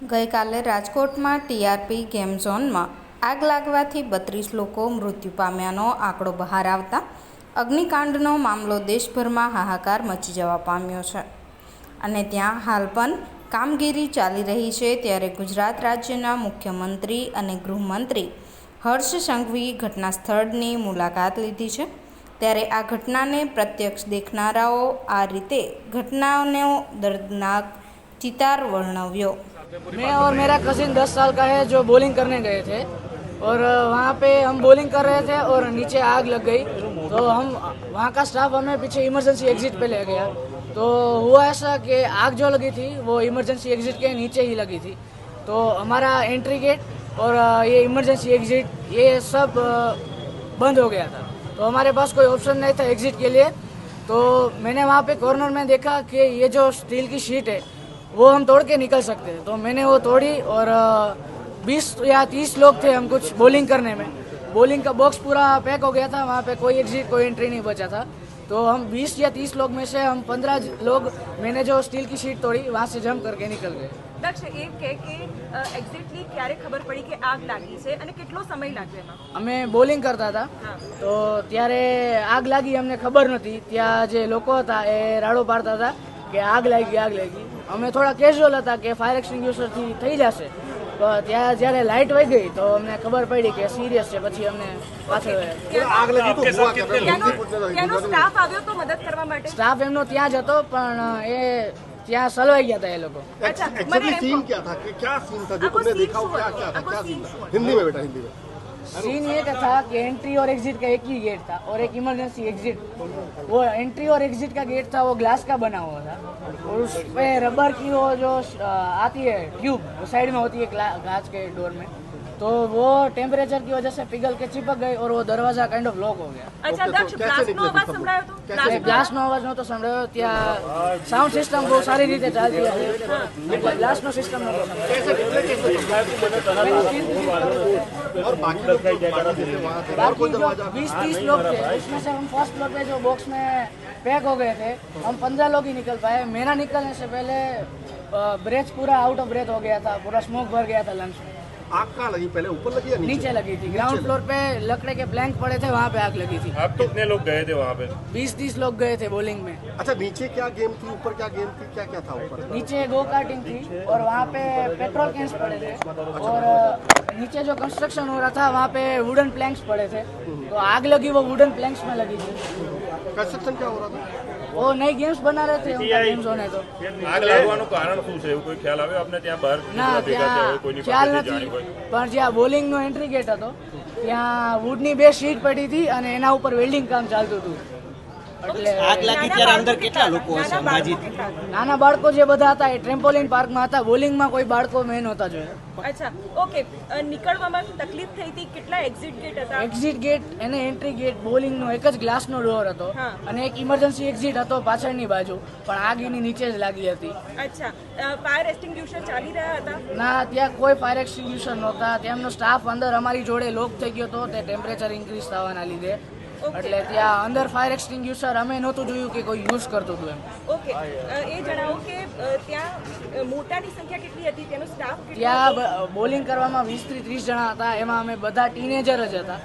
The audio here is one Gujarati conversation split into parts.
ગઈકાલે રાજકોટમાં ટીઆરપી ગેમ ઝોનમાં આગ લાગવાથી બત્રીસ લોકો મૃત્યુ પામ્યાનો આંકડો બહાર આવતા અગ્નિકાંડનો મામલો દેશભરમાં હાહાકાર મચી જવા પામ્યો છે. અને ત્યાં હાલ પણ કામગીરી ચાલી રહી છે ત્યારે ગુજરાત રાજ્યના મુખ્યમંત્રી અને ગૃહમંત્રી હર્ષ સંઘવી ઘટના સ્થળની મુલાકાત લીધી છે. ત્યારે આ ઘટનાને પ્રત્યક્ષ દેખનારાઓ આ રીતે ઘટનાનો દર્દનાક ચિતાર વર્ણવ્યો. मैं और मेरा कजिन दस साल का है जो बॉलिंग करने गए थे। और वहाँ पे हम बॉलिंग कर रहे थे और नीचे आग लग गई। तो हम, वहाँ का स्टाफ हमें पीछे इमरजेंसी एग्जिट पे ले गया। तो हुआ ऐसा कि आग जो लगी थी, वो इमरजेंसी एग्जिट के नीचे ही लगी थी। तो हमारा एंट्री गेट और ये इमरजेंसी एग्जिट ये सब बंद हो गया था। तो हमारे पास कोई ऑप्शन नहीं था एग्जिट के लिए। तो मैंने वहाँ पे कॉर्नर में देखा कि ये जो स्टील की शीट है वो हम तोड़ के निकल सकते हैं तो मैंने वो तोड़ी और बीस या तीस लोग थे हम कुछ बॉलिंग करने में बॉलिंग का बॉक्स पूरा पैक हो गया था वहाँ पे कोई एग्जिट कोई एंट्री नहीं बचा था तो हम 20 या 30 लोग में से हम 15 लोग मैंने जो स्टील की शीट तोड़ी वहाँ से जम करके निकल गए દક્ષ એમ કે કે એક્ઝેક્ટલી ક્યારે ખબર પડી કે આગ લાગી છે અને કેટલો સમય લાગ્યો એમાં અમે બોલિંગ કરતા હતા હા તો ત્યારે આગ લાગી અમને ખબર નહોતી ત્યાં જે લોકો હતા એ રાડો પાડતા હતા કે આગ લાગી આગ લાગી. અમે થોડા કેઝ્યુઅલ હતા કે ફાયર એક્સટિંગ્યુશરથી થઈ જશે. તો ત્યાં જ્યારે લાઇટ વહી ગઈ તો અમને ખબર પડી કે સિરિયસ છે. પછી અમને પાછળ સ્ટાફ એમનો ત્યાં જ હતો પણ એ ત્યાં સલવાઈ ગયા હતા એ લોકો. સીન ક્યાં થા કે ક્યાં સીન થા જો તમને દેખાવ ક્યાં ક્યાં થા હિન્દી મેં બેટા હિન્દી મેં सीन ये का था कि एंट्री और एग्जिट का एक ही गेट था और एक इमरजेंसी एग्जिट वो एंट्री और एग्जिट का गेट था, वो ग्लास का बना हुआ था। और उस पर रबर की वो जो आती है ट्यूब वो साइड में होती है ग्लास के डोर में। तो वो टेम्परेचर की वजह से पिघल के चिपक गई और वो दरवाजा काइंड ऑफ लॉक हो गया અચ્છા ઓકે, તો દક્ષ ક્યાંથી બ્લાસ્ટનો નીકળે અવાજ છે સંભળાયો તો ક્યાંથી એટલે ગ્લાસનો અવાજ નહોતો સંભળાયો ત્યાં સાઉન્ડ સિસ્ટમ બહુ સારી રીતે ચાલતી હતી એટલે ગ્લાસનો સિસ્ટમ નહોતો સંભળાયો और बाकी लोग बाकी जैसे वहाँ थे और बाकी कोई जो दरवाजा बीस तीस लोग थे उसमें से हम फर्स्ट फ्लोर पे जो बॉक्स में पैक हो गए थे हम पंद्रह लोग ही निकल पाए मेरा निकलने से पहले ब्रेथ पूरा आउट ऑफ ब्रेथ हो गया था पूरा स्मोक भर गया था लंग्स में आग कहाँ लगी? पहले ऊपर लगी या नीचे? नीचे लगी थी। ग्राउंड फ्लोर पे लकड़े के प्लैंक पड़े थे वहाँ पे आग लगी थी। आप कितने लोग गए थे वहाँ पे? बीस तीस लोग गए थे बॉलिंग में। अच्छा नीचे क्या गेम थी? ऊपर क्या गेम थी? क्या क्या था ऊपर? नीचे गो कार्टिंग थी और वहाँ पे पेट्रोल कैंस पड़े थे। और नीचे जो कंस्ट्रक्शन हो रहा था वहाँ पे वुडन प्लैंक्स पड़े थे। तो आग लगी वो वुडन प्लैंक्स में लगी थी। कंस्ट्रक्शन क्या हो रहा था? ઓ નઈ ગેમ્સ બનાવે રહે થે ગેમ્સ તો. આગ લાગવાનું કારણ શું છે? એવું કોઈ ખ્યાલ આવ્યો આપને? ત્યાં બહાર ના ત્યાં ખ્યાલ નથી પણ જ્યાં બોલિંગનો એન્ટ્રી ગેટ હતો ત્યાં વુડની બે શીટ પડી હતી અને એના ઉપર વેલ્ડિંગ કામ ચાલતું હતું. આગ લાગી ત્યારે અંદર કેટલા લોકો હશે અંદાજિત નાના બાળકો જે બધા હતા એ ટ્રેમ્પોલિન પાર્કમાં હતા. બોલિંગમાં કોઈ બાળકો મેં નહોતા જોયા. અચ્છા ઓકે નીકળવામાં તકલીફ થઈ હતી? કેટલા એક્ઝિટ ગેટ હતા? એક્ઝિટ ગેટ એને એન્ટ્રી ગેટ બોલિંગનો એક જ ગ્લાસનો ડોર હતો. અને એક ઇમરજન્સી એક્ઝિટ હતો પાછળની બાજુ પણ આગ એની નીચે જ લાગી હતી. અચ્છા. ફાયર એક્સટિંગ્યુશર ચાલી રહ્યા હતા? ના ત્યાં કોઈ ફાયર એક્સટિંગ્યુશર નહોતા. તેમનો સ્ટાફ અંદર અમારી જોડે લોક થઈ ગયો હતો તે ટેમ્પરેચર ઇન્ક્રીઝ થવાના લીધે. એટલે ત્યાં અંદર ફાયર એક્સટિંગ્યુશર અમે નહોતું જોયું કે કોઈ યુઝ કરતું હતું એમ. ઓકે એ જણાવો કે ત્યાં મોટાની સંખ્યા કેટલી હતી? તેનો સ્ટાફ ત્યાં બોલિંગ કરવામાં વીસથી ત્રીસ જણા હતા. એમાં અમે બધા ટીનેજર જ હતા.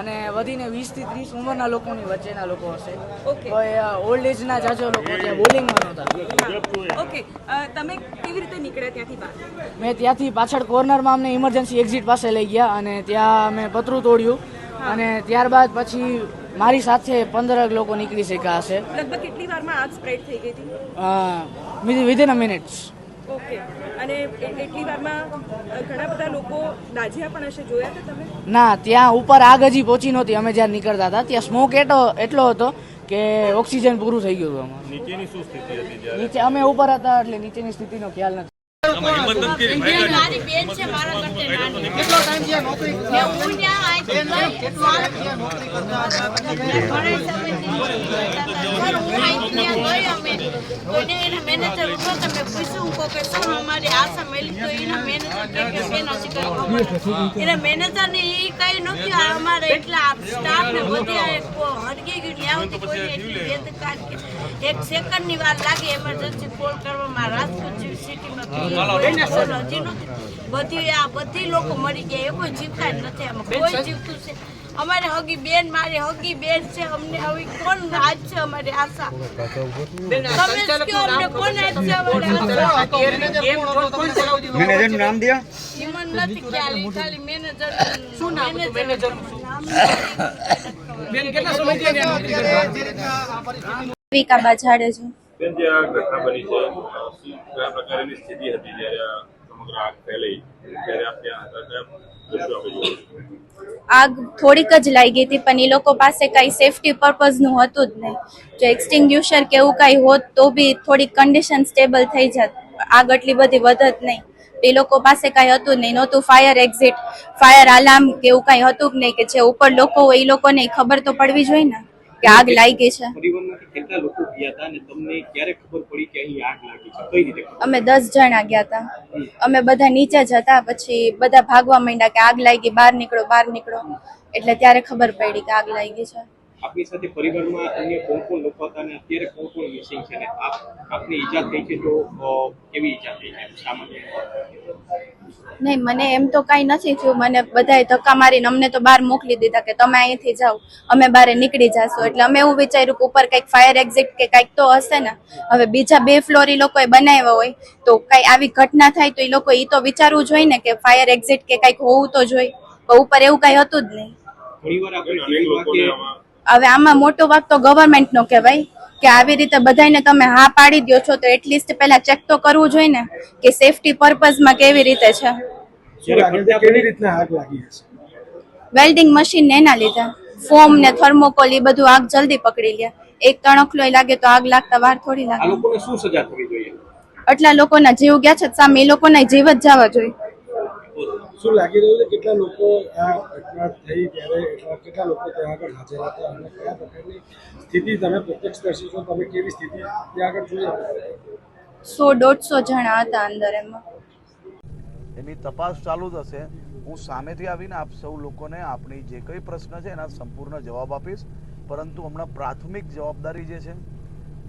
અને વધીને વીસથી ત્રીસ ઉંમરના લોકોની વચ્ચેના લોકો હશે. કોઈ ઓલ્ડ એજના જાજો લોકો ત્યાં બોલિંગમાં નહોતા. ઓકે તમે કેવી રીતે નીકળ્યા ત્યાંથી બહાર? મેં ત્યાંથી પાછળ કોર્નરમાં અમને ઇમરજન્સી એક્ઝિટ પાસે લઈ ગયા અને ત્યાં મેં પતરું તોડ્યું. અને ત્યારબાદ પછી મારી સાથે પંદર લોકો નીકળી શક્યા હશે. લગભગ કેટલી વારમાં આગ સ્પ્રેડ થઈ ગઈ હતી? Within a minutes okay. અને એટલી વારમાં ઘણા બધા લોકો દાઝ્યા પણ હશે જોયા હતા તમે? ના ત્યાં ઉપર આગ હજી પહોંચી નહોતી. અમે જ્યારે નીકળતા હતા ત્યાં સ્મોક એટલો એટલો હતો કે ઓક્સિજન પૂરું થઈ ગયું હતું અમારું નીચેની શું સ્થિતિ હતી નીચે અમે ઉપર હતા એટલે નીચેની સ્થિતિનો ખ્યાલ નથી. છે મારા કરતે કેટલો ટાઈમ છે નોકરી હું ત્યાં આઈ ઘણા સમયથી સર હું આઈ ત્યાં ગઈ અમે કોઈને એના મેનેજર ઊભો તો પૂછ્યું કો કે સર અમારી આશા મેલી તો એના મેનેજર કે કે બેન હજી એના મેનેજર ને એ કઈ નથી અમારે એટલા સ્ટાફ ને બધી ગયું. એટલી એક સેકન્ડની વાર લાગે એમરજન્સી કોલ કરવામાં રાજકોટ જેવી સિટીમાં બધી આ બધી લોકો મરી ગયા એ કોઈ જીવતા જ નથી. આમાં કોઈ જીવતું છે. અમારે હગી બેન મારી હગી બેન છે. અમને હવે કોણ આજ છે અમારી આશા? તમે જ અમને કોણ આજ છે અમારી આશા? મેનેજરનું નામ દિયા ઈ નથી ખ્યાલ ખાલી મેનેજર શું નામ મેનેજર બેન કેટલા સમયથી નોકરી કરતા વિકા બાજાડે છું. બેન જે આ ઘટના બની છે કયા પ્રકારની સ્થિતિ હતી જ્યારે સમગ્ર આગ ફેલાઈ? ત્યારે આપ ત્યાં હતા કયા આગ થોડીક જ લાગી હતી, પણ એ લોકો પાસે કઈ સેફટી પર્પઝનું હતું જ નહીં. જો એક્સટિંગ્યુશર કે એવું કાંઈ હોત તો બી થોડીક કન્ડિશન સ્ટેબલ થઈ જાત. આગ એટલી બધી વધત નહીં. એ લોકો પાસે કાંઈ હતું નહીં. નહોતું ફાયર એક્ઝિટ ફાયર આલાર્મ કે એવું કાંઈ હતું જ નહીં કે જે ઉપર લોકો હોય એ લોકોને ખબર તો પડવી જોઈએ ને. કે આગ લાગી છે? કેટલા લોકો ગયા હતા અને તમને ક્યારે ખબર પડી કે અહીં આગ લાગી છે? કઈ રીતે અમે દસ જણા ગયા હતા. અમે બધા નીચે જ હતા પછી બધા ભાગવા માંડ્યા કે આગ લાગી બહાર નીકળો બહાર નીકળો. એટલે ત્યારે ખબર પડી કે આગ લાગી છે. આપની સાથે પરિવારમાં અન્ય કોણ કોણ લોકો હતા અને અત્યારે કોણ કોણ મિસિંગ છે અને આપ આપની ઈજા થઈ છે તો કેવી ઈજા થઈ છે? સામાન્ય નહીં મને એમ તો કાંઈ નથી થયું. મને બધાએ ધક્કા મારીને અમને તો બહાર મોકલી દીધા કે તમે અહીંથી જાઓ. અમે બહાર નીકળી જાશું. એટલે અમે એવું વિચાર્યું કે ઉપર કંઈક ફાયર એક્ઝિટ કે કંઈક તો હશે ને. હવે બીજા બે ફ્લોર એ લોકોએ બનાવ્યા હોય તો કંઈ આવી ઘટના થાય તો એ લોકો એ તો વિચારવું જોઈએ ને કે ફાયર એક્ઝિટ કે કંઈક હોવું તો જોઈએ. ઉપર એવું કંઈ હતું જ નહીં. ઘણીવાર આપણે હવે આમાં મોટો વાક તો ગવર્મેન્ટનો કહેવાય કે આવી રીતે બધાને તમે હા પાડી દો છો તો એટલીસ્ટ પહેલા ચેક તો કરવું જોઈએ ને કે સેફટી પર્પઝમાં કેવી રીતે છે. વેલ્ડિંગ મશીન ને એના લીધે. ફોમ ને થર્મોકોલ એ બધું આગ જલ્દી પકડી લે. એક તણખલો લાગે તો આગ લાગતા વાર થોડી લાગે. લોકોને શું સજા થવી જોઈએ? આટલા લોકોના જીવ ગયા છે સામે એ લોકોના જીવ જ જવા જોઈએ. શું લાગી રહ્યું છે કેટલા લોકો આ ઘટના થઈ ત્યારે કેટલા લોકો ત્યાં આગળ હાજર હતા અને કયા પ્રકારની સ્થિતિ તમે પ્રત્યક્ષદર્શી છો? તમે કેવી સ્થિતિ ત્યાં આગળ જોઈ સો દોઢસો જણા હતા અંદર એમાં. એની તપાસ ચાલુ થશે હું સામેથી આવીને આપ સૌ લોકોને આપણી જે કંઈ પ્રશ્ન છે એના સંપૂર્ણ જવાબ આપીશ. પરંતુ હમણાં પ્રાથમિક જવાબદારી જે છે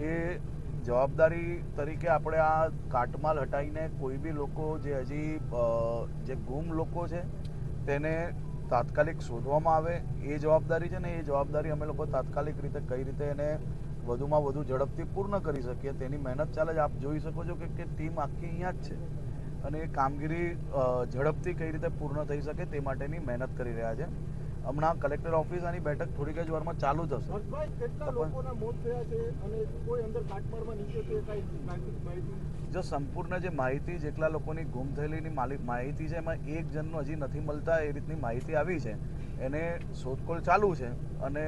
એ જવાબદારી તરીકે આપણે આ કાટમાલ હટાવીને કોઈ બી લોકો જે હજી જે ગુમ લોકો છે, તેને તાત્કાલિક શોધવામાં આવે, એ જવાબદારી છે ને એ જવાબદારી અમે લોકો તાત્કાલિક રીતે કઈ રીતે એને વધુમાં વધુ ઝડપથી પૂર્ણ કરી શકીએ, તેની મહેનત ચાલે જ આપ જોઈ શકો છો કે ટીમ આખી અહીંયા જ છે અને એ કામગીરી ઝડપથી કઈ રીતે પૂર્ણ થઈ શકે તે માટેની મહેનત કરી રહ્યા છે. હમણાં કલેક્ટર ઓફિસ આની બેઠક થોડીક જ વારમાં ચાલુ માહિતી જો સંપૂર્ણ જે માહિતી જેટલા લોકોની ગુમ થયેલીની માહિતી છે એમાં એક જણનું હજી નથી મળતા એ રીતની માહિતી આવી છે. એને શોધખોળ ચાલુ છે અને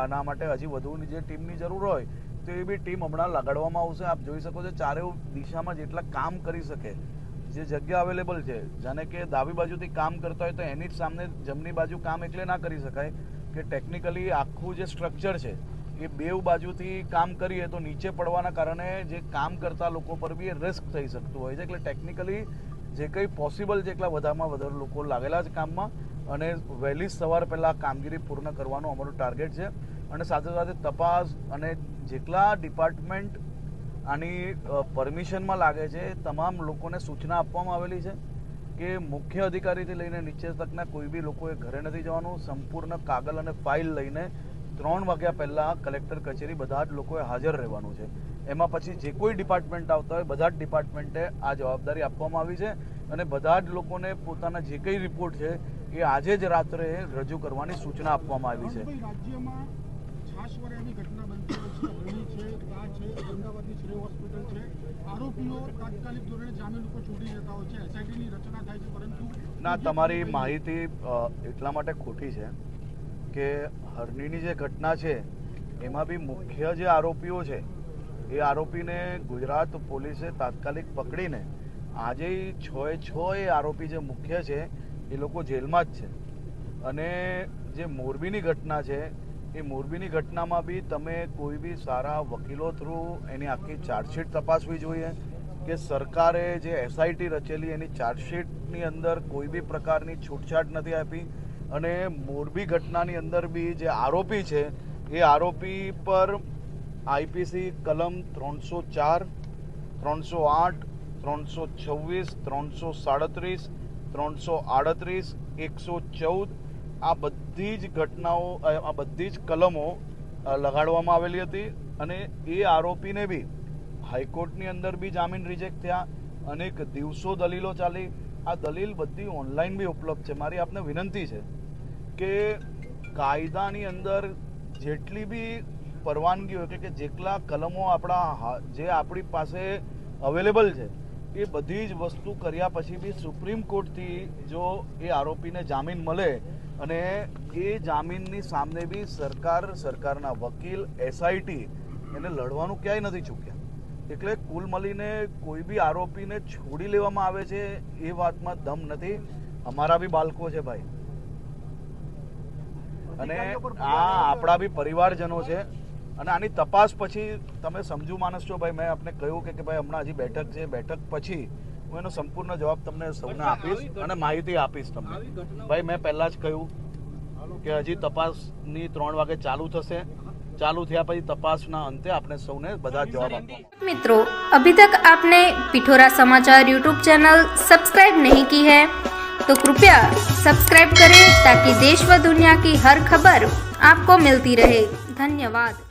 આના માટે હજી વધુની જે ટીમની જરૂર હોય તો એ બી ટીમ હમણાં લગાડવામાં આવશે. આપ જોઈ શકો છો ચારે દિશામાં જેટલા કામ કરી શકે જે જગ્યા અવેલેબલ છે, જાણે કે ડાબી બાજુથી કામ કરતા હોય તો એની જ સામે જમણી બાજુ કામ એટલે ના કરી શકાય. કે ટેકનિકલી આખું જે સ્ટ્રક્ચર છે, એ બેઉ બાજુથી કામ કરીએ તો નીચે પડવાના કારણે જે કામ કરતા લોકો પર બી રિસ્ક થઈ શકતું હોય છે. એટલે ટેકનિકલી જે કંઈ પોસિબલ છે એટલા વધારેમાં વધારે લોકો લાગેલા છે કામમાં અને વહેલી સવાર પહેલાં કામગીરી પૂર્ણ કરવાનો અમારું ટાર્ગેટ છે. અને સાથે સાથે તપાસ અને જેટલા ડિપાર્ટમેન્ટ આની પરમિશનમાં લાગે છે, તમામ લોકોને સૂચના આપવામાં આવેલી છે કે મુખ્ય અધિકારીથી લઈને નીચે તકના કોઈ બી લોકોએ ઘરે નથી જવાનું. સંપૂર્ણ કાગળ અને ફાઇલ લઈને ત્રણ વાગ્યા પહેલાં કલેક્ટર કચેરી બધા જ લોકોએ હાજર રહેવાનું છે. એમાં પછી જે કોઈ ડિપાર્ટમેન્ટ આવતા હોય, બધા જ ડિપાર્ટમેન્ટે આ જવાબદારી આપવામાં આવી છે અને બધા જ લોકોને પોતાના જે કંઈ રિપોર્ટ છે એ આજે જ રાત્રે રજૂ કરવાની સૂચના આપવામાં આવી છે. આ છે અમદાવાદની શ્રેય હોસ્પિટલ છે. આરોપીઓ તાત્કાલિક ધોરણે જામીન ઉપર છૂટી જતા હોય છે. એસઆઈટીની રચના થાય છે, પરંતુ ના, તમારી માહિતી એટલા માટે ખોટી છે કે હરણીની જે ઘટના છે, એમાં બી મુખ્ય જે આરોપીઓ છે, એ આરોપીને ગુજરાત પોલીસે તાત્કાલિક પકડીને આજે છ એ છ એ આરોપી જે મુખ્ય છે, એ લોકો જેલમાં જ છે. અને જે મોરબીની ઘટના છે એ મોરબીની ઘટનામાં બી તમે કોઈ બી સારા વકીલો થ્રુ એની આખી ચાર્જશીટ તપાસવી જોઈએ કે સરકારે જે એસઆઈટી રચેલી એની ચાર્જશીટની અંદર કોઈ બી પ્રકારની છૂટછાટ નથી આપી અને મોરબી ઘટનાની અંદર બી જે આરોપી છે એ આરોપી પર આઈપીસી કલમ ત્રણસો ચાર, ત્રણસો આઠ, ત્રણસો છવ્વીસ, ત્રણસો સાડત્રીસ, ત્રણસો આડત્રીસ, એકસો ચૌદ આ બધી જ ઘટનાઓ આ બધી જ કલમો લગાડવામાં આવેલી હતી અને એ આરોપીને બી હાઈકોર્ટની અંદર બી જામીન રિજેક્ટ થયા. અનેક દિવસો દલીલો ચાલી. આ દલીલ બધી ઓનલાઈન બી ઉપલબ્ધ છે. મારી આપને વિનંતી છે કે કાયદાની અંદર જેટલી બી પરવાનગીઓ એટલે કે જેટલા કલમો આપણા જે આપણી પાસે અવેલેબલ છે, એ બધી જ વસ્તુ કર્યા પછી બી સુપ્રીમ કોર્ટથી જો એ આરોપીને જામીન મળે અને એ જામીનની સામે બી સરકાર સરકારના વકીલ એસઆઈટી એને લડવાનું ક્યાંય નથી ચૂક્યા. એટલે કુલ મળીને કોઈ બી આરોપીને છોડી લેવામાં આવે છે એ વાતમાં દમ નથી. અમારા બી બાળકો છે ભાઈ. અને આ આપણા બી પરિવારજનો છે. અને આની તપાસ પછી તમે સમજુ માણસ છો ભાઈ મેં આપને કહ્યું કે કે ભાઈ હમણાં હજી બેઠક છે. બેઠક પછી હું એનો સંપૂર્ણ જવાબ તમને સૌને આપીશ અને માહિતી આપીશ તમને ભાઈ મેં પહેલા જ કહ્યું કે હજી તપાસની ત્રણ વાગે ચાલુ થશે ચાલુ થયા પછી તપાસના અંતે આપણે સૌને બધા જ જવાબ આપવા मित्रों अभी तक आपने पिठोरा समाचार यूट्यूब चैनल सब्सक्राइब नहीं की है तो कृपया सब्सक्राइब करें ताकि देश व दुनिया की हर खबर आपको मिलती रहे धन्यवाद